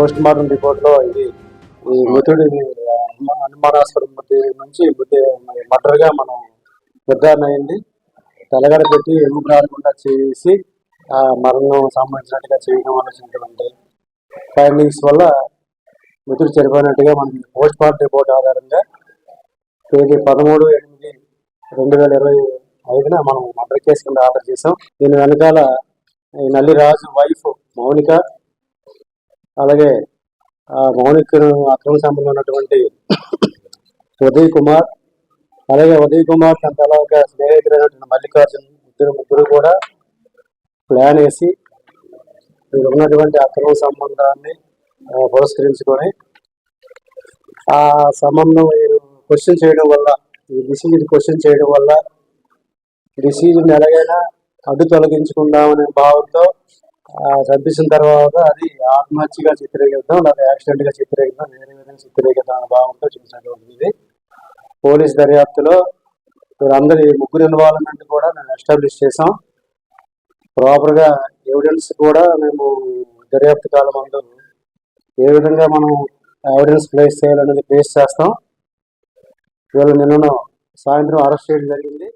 Post mortem రిపోర్ట్లో ఇది ఈ మృతుడి అనుమానాస్పద మృతి నుంచి మృతి మర్డర్గా మనం నిర్ధారణ అయింది. తెలగడ పెట్టి ఎముక రాకుండా చేసి ఆ మరణం సంబంధించినట్టుగా చేయడం ఆలోచించినటువంటి ఫైండింగ్స్ వల్ల మృతుడు చనిపోయినట్టుగా మనం పోస్ట్ మార్టం రిపోర్ట్ ఆధారంగా తేదీ పదమూడు ఎనిమిది రెండు వేల ఇరవై ఐదున మనం మర్డర్ కేసు కింద ఆర్డర్ చేసాం దీని వెనకాల ఈ నల్లిరాజు వైఫ్ మౌనిక అలాగే ఆ అక్రమ సంబంధం ఉన్నటువంటి ఉదయ్ కుమార్ అలాగే ఉదయ్ కుమార్ తన తలగా స్నేహితులైనటువంటి మల్లికార్జున్ ఇద్దరు ముగ్గురు కూడా ప్లాన్ వేసి వీరు ఉన్నటువంటి అక్రమ సంబంధాన్ని పురస్కరించుకొని ఆ సంబంధం వీరు క్వశ్చన్ చేయడం వల్ల ఈ డిసీజ్ క్వశ్చన్ చేయడం వల్ల డిసీజ్ని ఎలాగైనా అడ్డు తొలగించుకుందామనే భావంతో చంపించిన తర్వాత అది ఆత్మహత్యగా చిత్రీకరిద్దాం లేదా యాక్సిడెంట్గా చిత్రీకరిద్దాం వేరే విధంగా చిత్రీకరిద్దాం అనే భావంతో చేసినటువంటి ఇది. పోలీస్ దర్యాప్తులో వీరందరి ముగ్గురు ఇన్వాల్వ్మెంట్ కూడా మేము ఎస్టాబ్లిష్ చేసాం ప్రాపర్గా ఎవిడెన్స్ కూడా మేము దర్యాప్తు కాలం అందరూ ఏ విధంగా మనం ఎవిడెన్స్ ప్లేస్ చేయాలనేది ప్లేస్ చేస్తాం. వీళ్ళు నిన్న సాయంత్రం అరెస్ట్ చేయడం జరిగింది.